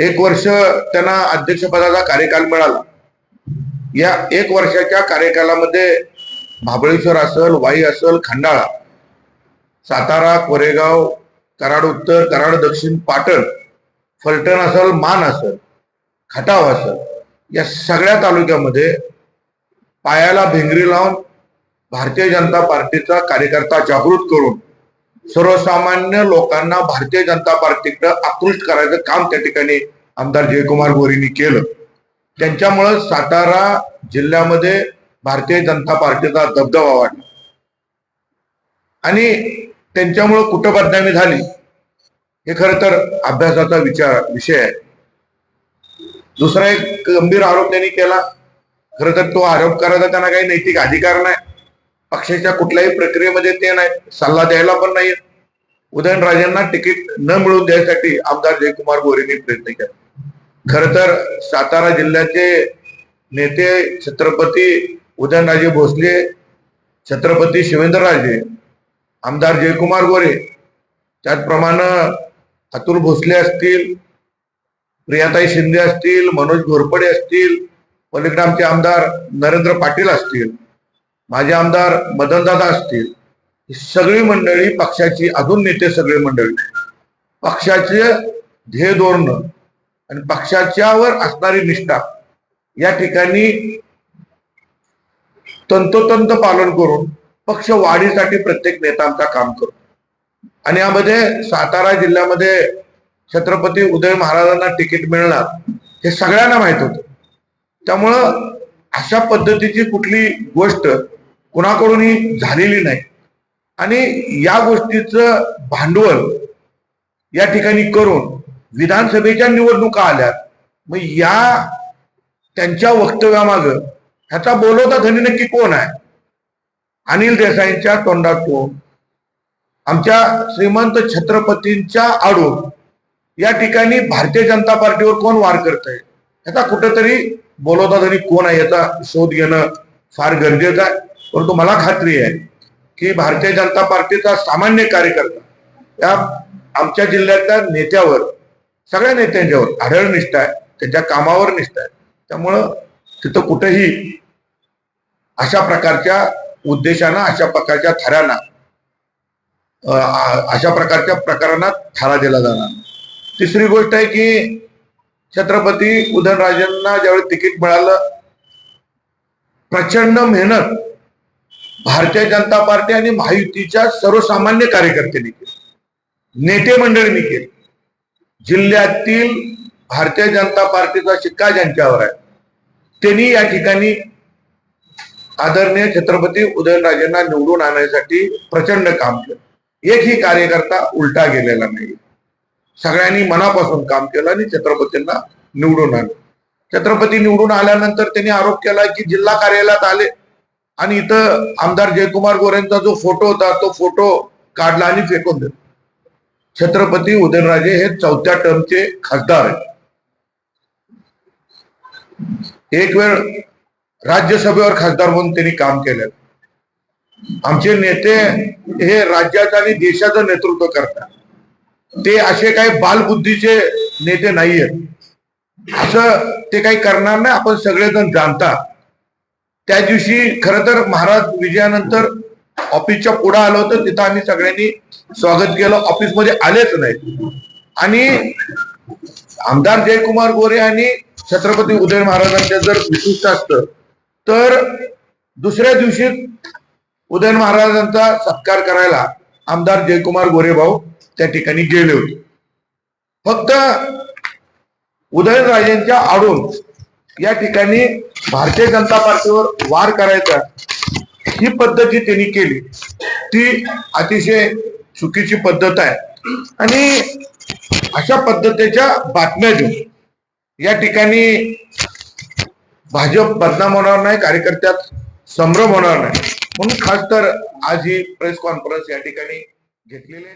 एक वर्ष त्यांना अध्यक्षपदाचा कार्यकाल मिळाला. या एक वर्षाच्या कार्यकालामध्ये महाबळेश्वर असल वाई असल खंडाळा सातारा कोरेगाव कराड उत्तर कराड दक्षिण पाटण फलटण असल मान असल खटाव असल या सगळ्या तालुक्यामध्ये पायाला भिंगरी लावून भारतीय जनता पार्टीचा कार्यकर्ता जागृत करून सर्वसामान्य लोकांना भारतीय जनता पार्टीकडे आकृष्ट करायचं काम त्या ठिकाणी आमदार जयकुमार गोरेंनी केलं. त्यांच्यामुळं सातारा जिल्ह्यामध्ये भारतीय जनता पार्टीचा दबदबा वाढला. आणि त्यांच्यामुळं कुठं बदनामी झाली हे खरं तर अभ्यासाचा विचार विषय आहे. दुसरा एक गंभीर आरोप त्यांनी केला. खरं तर तो आरोप करायचा त्यांना काही नैतिक अधिकार नाही. पक्षाच्या कुठल्याही प्रक्रियेमध्ये ते नाही सल्ला द्यायला पण नाही उदयनराजेंना तिकीट न मिळवून द्यायसाठी आमदार जयकुमार गोरेंनी प्रयत्न केला. खर तर सातारा जिल्ह्याचे नेते छत्रपती उदयनराजे भोसले छत्रपती शिवेंद्रराजे आमदार जयकुमार गोरे त्याचप्रमाणे अतुल भोसले असतील प्रियाताई शिंदे असतील मनोज घोरपडे असतील पलीकडे आमचे आमदार नरेंद्र पाटील असतील माझे आमदार मदनदादा असतील ही सगळी मंडळी पक्षाची अजून नेते सगळे मंडळी पक्षाचे ध्येय धोरण आणि पक्षाच्यावर असणारी निष्ठा या ठिकाणी तंतोतंत पालन करून पक्ष वाढीसाठी प्रत्येक नेता आमचा काम करतो आणि यामध्ये सातारा जिल्ह्यामध्ये छत्रपती उदय महाराजांना तिकीट मिळणार हे सगळ्यांना माहीत होतं. त्यामुळं अशा पद्धतीची कुठली गोष्ट कुणाकडूनही झालेली नाही. आणि या गोष्टीचं भांडवल या ठिकाणी करून विधानसभेच्या निवडणुका आल्यात मग या त्यांच्या वक्तव्यामाग ह्याचा बोलवता धनी नक्की कोण आहे? अनिल देसाईंच्या तोंडातून आमच्या श्रीमंत छत्रपतींच्या आडून या ठिकाणी भारतीय जनता पार्टीवर कोण वार करत आहे ह्याचा कुठेतरी बोलवता धनी कोण आहे याचा शोध घेणं फार गरजेचं आहे. परंतु मला खात्री आहे की भारतीय जनता पार्टीचा सामान्य कार्यकर्ता या आमच्या जिल्ह्यातल्या नेत्यावर सगळ्या नेत्यांच्यावर आढळ निष्ठा आहे त्यांच्या कामावर निष्ठा आहे. त्यामुळं तिथं कुठेही अशा प्रकारच्या उद्देशानं अशा प्रकारच्या थऱ्यांना अशा प्रकारच्या प्रकारांना थारा दिला जाणार तिसरी गोष्ट आहे की छत्रपती उदयनराजेंना ज्यावेळी तिकीट मिळालं प्रचंड मेहनत भारतीय जनता पार्टी आणि महायुतीच्या सर्वसामान्य कार्यकर्त्यांनी केलं. नेते मंडळींनी केलं. जिल्ह्यातील भारतीय जनता पार्टीचा शिक्का ज्यांच्यावर आहे त्यांनी या ठिकाणी आदरणीय छत्रपती उदयनराजेंना निवडून आणण्यासाठी प्रचंड काम केलं. एकही कार्यकर्ता उलटा गेलेला नाही. सगळ्यांनी मनापासून काम केलं आणि छत्रपतींना निवडून आणलं. छत्रपती निवडून आल्यानंतर त्यांनी आरोप केला की जिल्हा कार्यालयात आले आणि इथं आमदार जयकुमार गोरेंचा जो फोटो होता तो फोटो काढला आणि फेकून दिला. छत्रपती उदयनराजे हे चौथ्या टर्मचे खासदार आहेत. एक वेळ राज्यसभेवर खासदार म्हणून त्यांनी काम केलं आमचे नेते हे राज्याचं आणि देशाचं नेतृत्व करतात. ते असे काही बालबुद्धीचे नेते नाही आहेत असं ते काही करणार नाही आपण सगळेजण जाणतात. त्या दिवशी खर तर महाराज विजयानंतर ऑफिसच्या पुढे आलं होतं तिथं आम्ही सगळ्यांनी स्वागत केलं. ऑफिसमध्ये आलेच नाही आणि आमदार जयकुमार गोरे आणि छत्रपती उदय महाराजांच्या जर विशिष्ट असतं तर दुसऱ्या दिवशी उदयन महाराजांचा सत्कार करायला आमदार जयकुमार गोरे भाऊ त्या ठिकाणी गेले होते. फक्त उदयनराजेंच्या आडून या ठिकाणी भारतीय जनता पार्टीवर वार करायचा ही पद्धत जी त्यांनी केली ती अतिशय चुकीची पद्धत आहे. आणि अशा पद्धतीच्या बातम्या देऊन या ठिकाणी भाजप बदनाम होणार नाही कार्यकर्त्यात संभ्रम होणार नाही. म्हणून खास तर आज ही प्रेस कॉन्फरन्स या ठिकाणी घेतलेली आहे